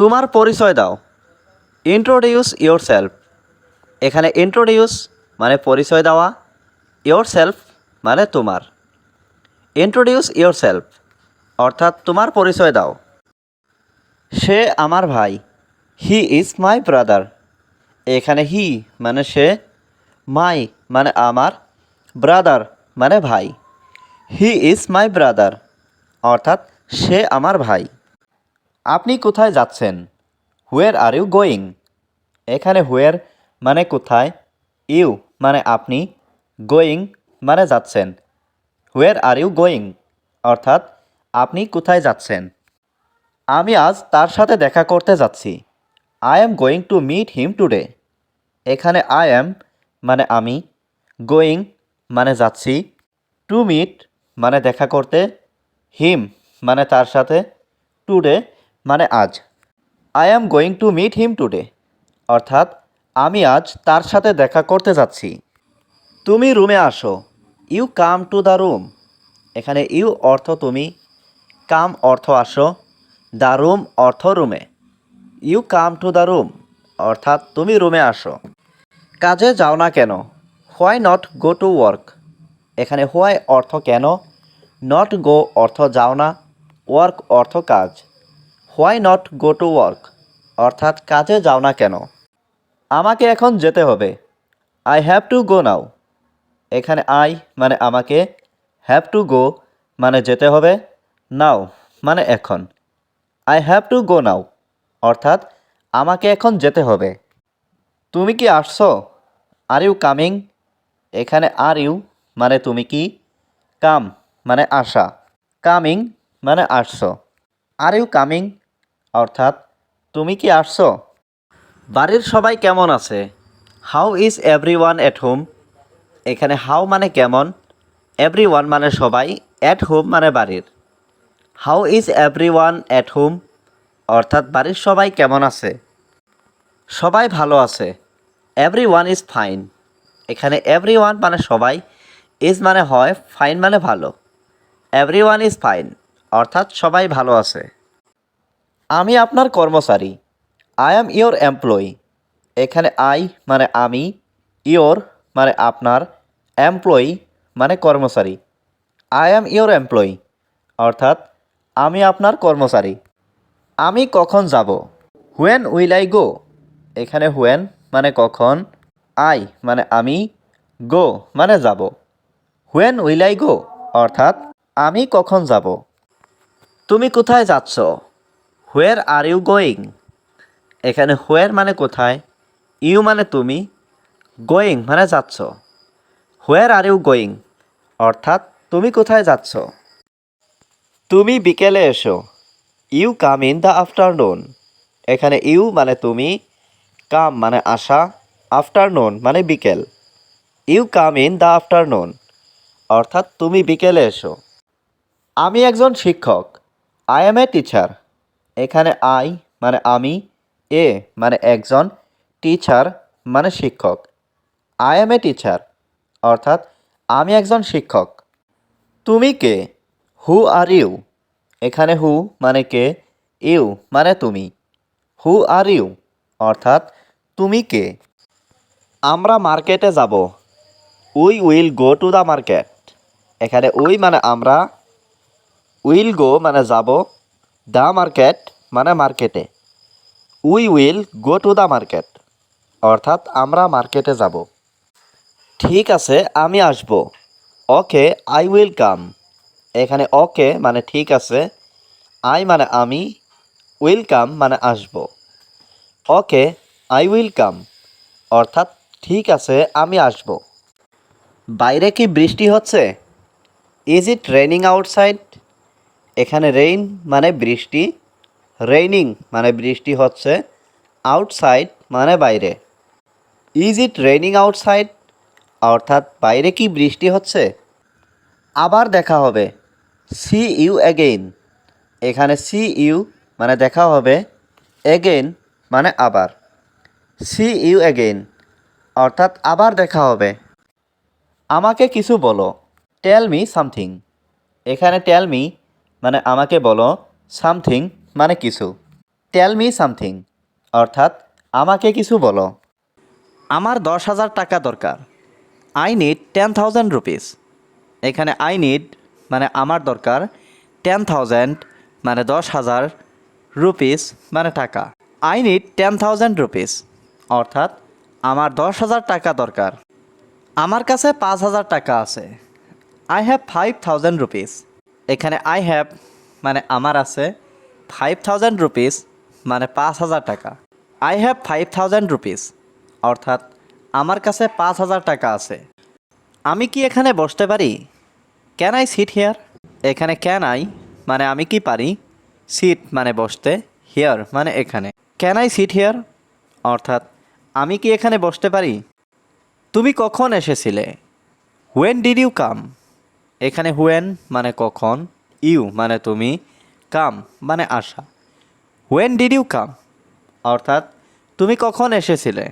তোমার পরিচয় দাও। ইন্ট্রোডিউস ইয়োর সেলফ এখানে ইন্ট্রোডিউস মানে পরিচয় দেওয়া ইয়োর সেলফ মানে তোমার। ইন্ট্রোডিউস ইয়োর সেলফ অর্থাৎ তোমার পরিচয় দাও। সে আমার ভাই হি ইজ মাই ব্রাদার এখানে হি মানে সে মাই মানে আমার ব্রাদার মানে ভাই। হি ইজ মাই ব্রাদার অর্থাৎ সে আমার ভাই। আপনি কোথায় যাচ্ছেন? হুয়ের আর ইউ গোয়িং এখানে হুয়ের মানে কোথায়? ইউ মানে আপনি গোয়িং মানে যাচ্ছেন। হুয়ের আর ইউ গোয়িং অর্থাৎ আপনি কোথায় যাচ্ছেন? আমি আজ তার সাথে দেখা করতে যাচ্ছি। I am going to meet him today এখানে আই এম মানে আমি। গোয়িং মানে যাচ্ছি। টু মিট মানে দেখা করতে। হিম মানে তার সাথে। টুডে মানে আজ। I am going to meet him today অর্থাৎ, আমি আজ তার সাথে দেখা করতে যাচ্ছি। তুমি রুমে আসো। You come to the room এখানে ইউ অর্থ তুমি কাম অর্থ আসো দ্য রুম অর্থ রুমে you come to the room অর্থাৎ, তুমি রুমে আসো। কাজে যাও না কেন? Why not go to work এখানে হোয়াই অর্থ কেন? নট গো অর্থ যাও না। ওয়ার্ক অর্থ কাজ। Why not go to work? অর্থাৎ কাজে যাও না কেন? আমাকে এখন যেতে হবে। I have to go now. এখানে আই মানে আমাকে, হ্যাভ টু গো মানে যেতে হবে, নাও মানে এখন। I have to go now, অর্থাৎ আমাকে এখন যেতে হবে। তুমি কি আসছো? Are you coming? এখানে আর ইউ মানে তুমি কি? কাম মানে আসা। কামিং মানে আসছো। Are you coming? অর্থাৎ, তুমি কি আসছো? বাড়ির সবাই কেমন আছে? How is every one at home এখানে হাউ মানে কেমন? এভরি ওয়ান মানে সবাই অ্যাট হোম মানে বাড়ির। How is every one at home অর্থাৎ, বাড়ির সবাই কেমন আছে? সবাই ভালো আছে। এভরি ওয়ান ইজ ফাইন এখানে এভরি ওয়ান মানে সবাই ইজ মানে হয় ফাইন মানে ভালো। এভরি ওয়ান ইজ ফাইন অর্থাৎ, সবাই ভালো আছে। আমি আপনার কর্মচারী। আই অ্যাম ইয়োর এমপ্লয়ি এখানে আই মানে আমি ইয়োর মানে আপনার এমপ্লয়ি মানে কর্মচারী। আই অ্যাম ইয়োর এমপ্লয়ি অর্থাৎ, আমি আপনার কর্মচারী। আমি কখন যাব? হুয়েন উইল আই গো এখানে হুয়েন মানে কখন? আই মানে আমি গো মানে যাব। হুয়েন উইল আই গো অর্থাৎ, আমি কখন যাব? তুমি কোথায় যাচ্ছ? হোয়ার আর ইউ গোয়িং এখানে হোয়ার মানে কোথায়? ইউ মানে তুমি? গোয়িং মানে যাচ্ছ। হোয়ার আর ইউ গোয়িং অর্থাৎ তুমি কোথায় যাচ্ছ? তুমি বিকেলে এসো। You come in the afternoon এখানে ইউ মানে তুমি কাম মানে আসা আফটারনুন মানে বিকেল। You come in the afternoon অর্থাৎ তুমি বিকেলে এসো। আমি একজন শিক্ষক। আই এম এ টিচার এখানে আই মানে আমি, এ মানে একজন, টিচার মানে শিক্ষক। আই এম এ টিচার, অর্থাৎ আমি একজন শিক্ষক। তুমি কে? হু আর ইউ। এখানে হু মানে কে, ইউ মানে তুমি। হু আর ইউ, অর্থাৎ তুমি কে? আমরা মার্কেটে যাব। We will go to the market. এখানে উই মানে আমরা, উইল গো মানে যাব। দ্য মার্কেট মানে মার্কেটে। We will go to the market. অর্থাৎ আমরা মার্কেটে যাব। ঠিক আছে, আমি আসব। Okay, I will come. এখানে ওকে মানে ঠিক আছে, আই মানে আমি, উইল কাম মানে আসব। Okay, I will come. অর্থাৎ ঠিক আছে, আমি আসব। বাইরে কি বৃষ্টি হচ্ছে? ইজ ইট রেনিং আউটসাইড এখানে রেইন মানে বৃষ্টি রেইনিং মানে বৃষ্টি হচ্ছে আউটসাইড মানে বাইরে। ইজ ইট রেইনিং আউটসাইড অর্থাৎ বাইরে কি বৃষ্টি হচ্ছে? আবার দেখা হবে। সি ইউ অ্যাগেইন এখানে সি ইউ মানে দেখা হবে এগেইন মানে আবার। সি ইউ অ্যাগেইন অর্থাৎ আবার দেখা হবে। আমাকে কিছু বলো। টেল মি সামথিং এখানে টেল মি মানে আমাকে বলো সামথিং মানে কিছু। টেল মি সামথিং অর্থাৎ আমাকে কিছু বলো। আমার দশ হাজার টাকা দরকার। I need ten thousand rupees এখানে আই নিড মানে আমার দরকার টেন থাউজেন্ড মানে দশ হাজার রুপিস মানে টাকা। I need ten thousand rupees অর্থাৎ আমার দশ হাজার টাকা দরকার। আমার কাছে পাঁচ হাজার টাকা আছে। I have five thousand rupees এখানে আই হ্যাভ মানে আমার আছে ফাইভ থাউজেন্ড রুপিস মানে পাঁচ হাজার টাকা। I have five thousand rupees অর্থাৎ আমার কাছে পাঁচ হাজার টাকা আছে। আমি কি এখানে বসতে পারি? ক্যান আই সিট হেয়ার এখানে ক্যান আই মানে আমি কি পারি? সিট মানে বসতে হেয়ার মানে এখানে। ক্যান আই সিট হেয়ার অর্থাৎ আমি কি এখানে বসতে পারি? তুমি কখন এসেছিলে? হোয়েন ডিড ইউ কাম এখানে হুয়েন মানে কখন? ইউ মানে তুমি, কাম মানে আসা হুয়েন ডিড ইউ কাম? অর্থাৎ, তুমি কখন এসেছিলে?